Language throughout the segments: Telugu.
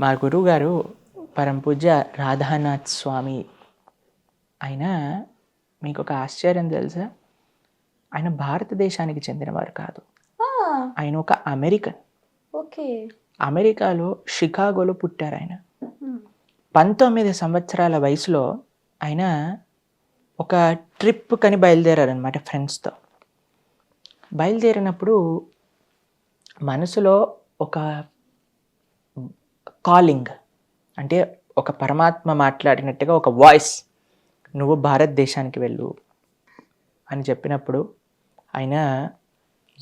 మా గురువుగారు పరమ పూజ్య రాధానాథ్ స్వామి ఆయన మీకు ఒక ఆశ్చర్యం తెలుసా? ఆయన భారతదేశానికి చెందినవారు కాదు. ఆయన ఒక అమెరికన్. ఓకే. అమెరికాలో షికాగోలో పుట్టారు ఆయన. పంతొమ్మిది సంవత్సరాల వయసులో ఆయన ఒక ట్రిప్ కని బయలుదేరారనమాట ఫ్రెండ్స్తో. బయలుదేరినప్పుడు మనసులో ఒక కాలింగ్ అంటే ఒక పరమాత్మ మాట్లాడినట్టుగా ఒక వాయిస్ నువ్వు భారతదేశానికి వెళ్ళు అని చెప్పినప్పుడు ఆయన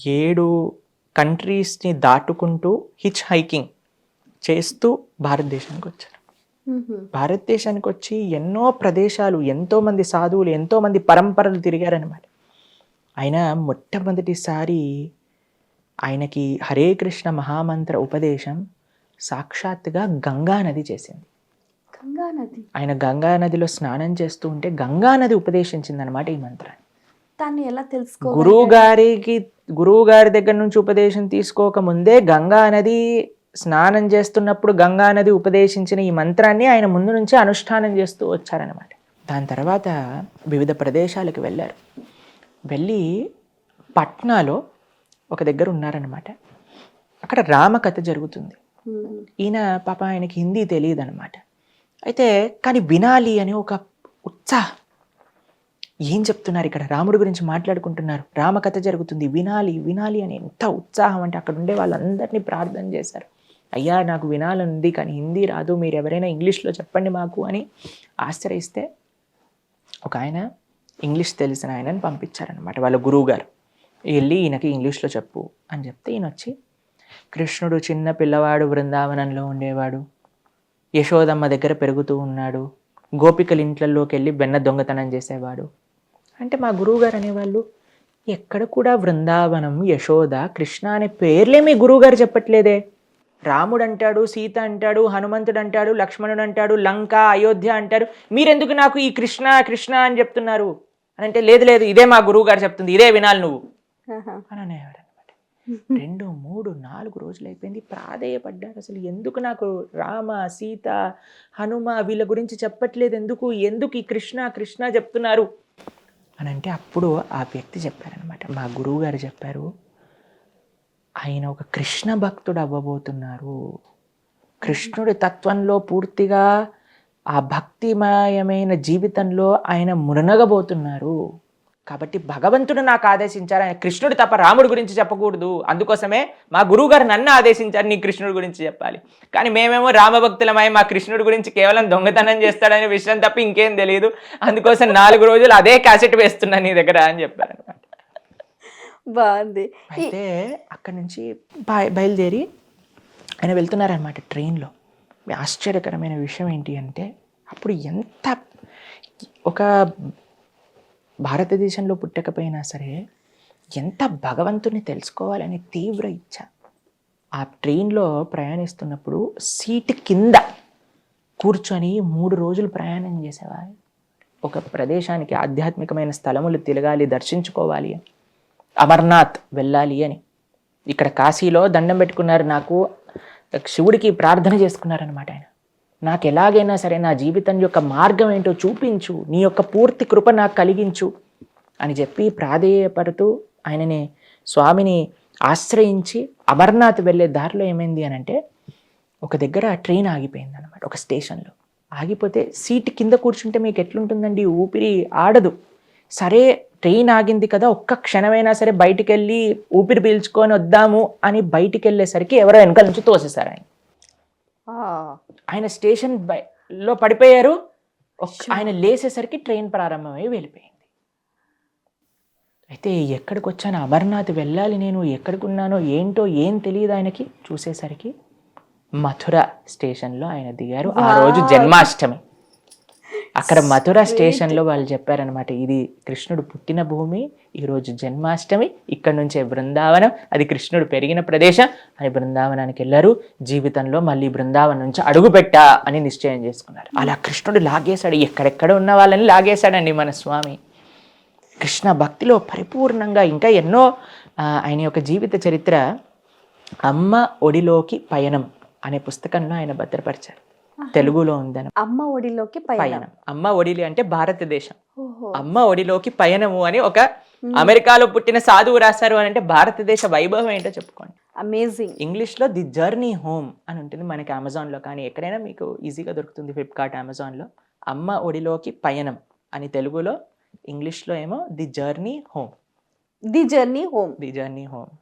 ఏడు కంట్రీస్ని దాటుకుంటూ హిచ్ హైకింగ్ చేస్తూ భారతదేశానికి వచ్చారు. భారతదేశానికి వచ్చి ఎన్నో ప్రదేశాలు ఎంతోమంది సాధువులు ఎంతోమంది పరంపరలు తిరిగారనమాట ఆయన మొట్టమొదటిసారి ఆయనకి హరే కృష్ణ మహామంత్ర ఉపదేశం సాక్షాత్తుగా గంగా నది చేసింది. గంగా నది? ఆయన గంగా నదిలో స్నానం చేస్తూ ఉంటే గంగా నది ఉపదేశించింది అనమాట ఈ మంత్రాన్ని. దాన్ని ఎలా తెలుసుకో గురువు గారికి గురువు గారి దగ్గర నుంచి ఉపదేశం తీసుకోక ముందే గంగా నది స్నానం చేస్తున్నప్పుడు గంగా నది ఉపదేశించిన ఈ మంత్రాన్ని ఆయన ముందు నుంచి అనుష్ఠానం చేస్తూ వచ్చారనమాట దాని తర్వాత వివిధ ప్రదేశాలకు వెళ్ళారు. వెళ్ళి పట్నాలో ఒక దగ్గర ఉన్నారనమాట అక్కడ రామకథ జరుగుతుంది. ఈయన పాప ఆయనకి హిందీ తెలియదు అనమాట అయితే కానీ వినాలి అని ఒక ఉత్సాహం ఏం చెప్తున్నారు ఇక్కడ? రాముడి గురించి మాట్లాడుకుంటున్నారు. రామకథ జరుగుతుంది. వినాలి వినాలి అని ఎంత ఉత్సాహం అంటే అక్కడ ఉండే వాళ్ళందరినీ ప్రార్థన చేశారు. అయ్యా నాకు వినాలనుంది కానీ హిందీ రాదు. మీరు ఎవరైనా ఇంగ్లీష్లో చెప్పండి మాకు అని ఆశ్రయిస్తే ఒక ఆయన ఇంగ్లీష్ తెలిసిన ఆయనని పంపించారనమాట వాళ్ళ గురువు గారు వెళ్ళి ఈయనకి ఇంగ్లీష్లో చెప్పు అని చెప్తే ఈయన వచ్చి కృష్ణుడు చిన్న పిల్లవాడు బృందావనంలో ఉండేవాడు. యశోదమ్మ దగ్గర పెరుగుతూ ఉన్నాడు. గోపికల ఇంట్లలోకి వెళ్ళి బెన్న దొంగతనం చేసేవాడు. అంటే మా గురువుగారు అనేవాళ్ళు ఎక్కడ కూడా బృందావనం యశోద కృష్ణ అనే పేర్లే మీ గురువుగారు చెప్పట్లేదే. రాముడు అంటాడు సీత అంటాడు హనుమంతుడు అంటాడు లక్ష్మణుడు అంటాడు లంక అయోధ్య అంటారు. మీరెందుకు నాకు ఈ కృష్ణ కృష్ణ అని చెప్తున్నారు? అని అంటే లేదు లేదు ఇదే మా గురువు గారు చెప్తుంది ఇదే వినాలి నువ్వు. అని అనమాట రెండు మూడు నాలుగు రోజులు అయిపోయింది. ప్రాధేయపడ్డాడు అసలు. ఎందుకు నాకు రామ సీత హనుమ వీళ్ళ గురించి చెప్పట్లేదు? ఎందుకు? ఎందుకు ఈ కృష్ణ కృష్ణ చెప్తున్నారు? అని అంటే అప్పుడు ఆ వ్యక్తి చెప్పారనమాట మా గురువు గారు చెప్పారు ఆయన ఒక కృష్ణ భక్తుడు అవ్వబోతున్నారు. కృష్ణుడి తత్వంలో పూర్తిగా ఆ భక్తిమయమైన జీవితంలో ఆయన మునగబోతున్నారు. కాబట్టి భగవంతుడు నాకు ఆదేశించారు. ఆయన కృష్ణుడు తప్ప రాముడి గురించి చెప్పకూడదు. అందుకోసమే మా గురువు గారు నన్ను ఆదేశించారు నీ కృష్ణుడి గురించి చెప్పాలి. కానీ మేమేమో రామభక్తులమై మా కృష్ణుడి గురించి కేవలం దొంగతనం చేస్తాడనే విషయం తప్ప ఇంకేం తెలియదు అందుకోసం నాలుగు రోజులు అదే క్యాసెట్ వేస్తున్నా నీ దగ్గర అని చెప్పారు అనమాట బాగుంది అయితే అక్కడి నుంచి బయ బయలుదేరి ఆయన వెళ్తున్నారనమాట ట్రైన్లో. ఆశ్చర్యకరమైన విషయం ఏంటి అంటే అప్పుడు ఎంత ఒక భారతదేశంలో పుట్టకపోయినా సరే ఎంత భగవంతుని తెలుసుకోవాలని తీవ్ర ఇచ్చ. ఆ ట్రైన్లో ప్రయాణిస్తున్నప్పుడు సీట్ కింద కూర్చొని మూడు రోజులు ప్రయాణం చేసేవారు. ఒక ప్రదేశానికి ఆధ్యాత్మికమైన స్థలములు తిరగాలి దర్శించుకోవాలి. అని అమర్నాథ్ వెళ్ళాలి అని. ఇక్కడ కాశీలో దండం పెట్టుకున్నారు నాకు. శివుడికి ప్రార్థన చేసుకున్నారనమాట ఆయన. నాకు ఎలాగైనా సరే నా జీవితం యొక్క మార్గం ఏంటో చూపించు. నీ యొక్క పూర్తి కృప నాకు కలిగించు అని చెప్పి ప్రాధేయపడుతూ ఆయనని స్వామిని ఆశ్రయించి అమర్నాథ్ వెళ్ళే దారిలో ఏమైంది అని అంటే ఒక దగ్గర ట్రైన్ ఆగిపోయింది అనమాట ఒక స్టేషన్లో. ఆగిపోతే సీట్ కింద కూర్చుంటే మీకు ఎట్లుంటుందండి? ఊపిరి ఆడదు. సరే ట్రైన్ ఆగింది కదా ఒక్క క్షణమైనా సరే బయటికి వెళ్ళి ఊపిరి పీల్చుకొని వద్దాము అని బయటికి వెళ్ళేసరికి ఎవరో వెనకాల నుంచి తోసేశారు ఆయన. ఆయన స్టేషన్ బై- లో పడిపోయారు. ఆయన లేసేసరికి ట్రైన్ ప్రారంభమై వెళ్ళిపోయింది. అయితే ఎక్కడికి వచ్చాను అమర్నాథ్ వెళ్ళాలి నేను. ఎక్కడికి ఉన్నానో ఏంటో ఏం తెలియదు ఆయనకి. చూసేసరికి మథుర స్టేషన్లో ఆయన దిగారు. ఆ రోజు జన్మాష్టమి. అక్కడ మథుర స్టేషన్లో వాళ్ళు చెప్పారనమాట ఇది కృష్ణుడు పుట్టిన భూమి ఈరోజు జన్మాష్టమి ఇక్కడ నుంచే బృందావనం అది కృష్ణుడు పెరిగిన ప్రదేశం అని బృందావనానికి వెళ్ళారు. జీవితంలో మళ్ళీ బృందావనం నుంచి అడుగు పెట్టా అని నిశ్చయం చేసుకున్నారు. అలా కృష్ణుడు లాగేశాడు ఎక్కడెక్కడ ఉన్న వాళ్ళని లాగేశాడండి మన స్వామి. కృష్ణ భక్తిలో పరిపూర్ణంగా ఇంకా ఎన్నో ఆయన యొక్క జీవిత చరిత్ర అమ్మ ఒడిలోకి పయనం అనే పుస్తకంలో ఆయన భద్రపరిచారు. తెలుగులో ఉందని అమ్మ ఒడిలోకి పయనం. అమ్మ ఒడిలి అంటే భారతదేశం. అమ్మ ఒడిలోకి పయనము అని ఒక అమెరికాలో పుట్టిన సాధువు రాశారు అని అంటే భారతదేశ వైభవం ఏంటో చెప్పుకోండి. అమేజింగ్ ఇంగ్లీష్లో ది జర్నీ హోమ్ అని ఉంటుంది మనకి అమెజాన్లో. కానీ ఎక్కడైనా మీకు ఈజీగా దొరుకుతుంది ఫ్లిప్కార్ట్ అమెజాన్లో. అమ్మ ఒడిలోకి పయనం అని తెలుగులో ఇంగ్లీష్లో ఏమో the journey home. The journey home. The journey home.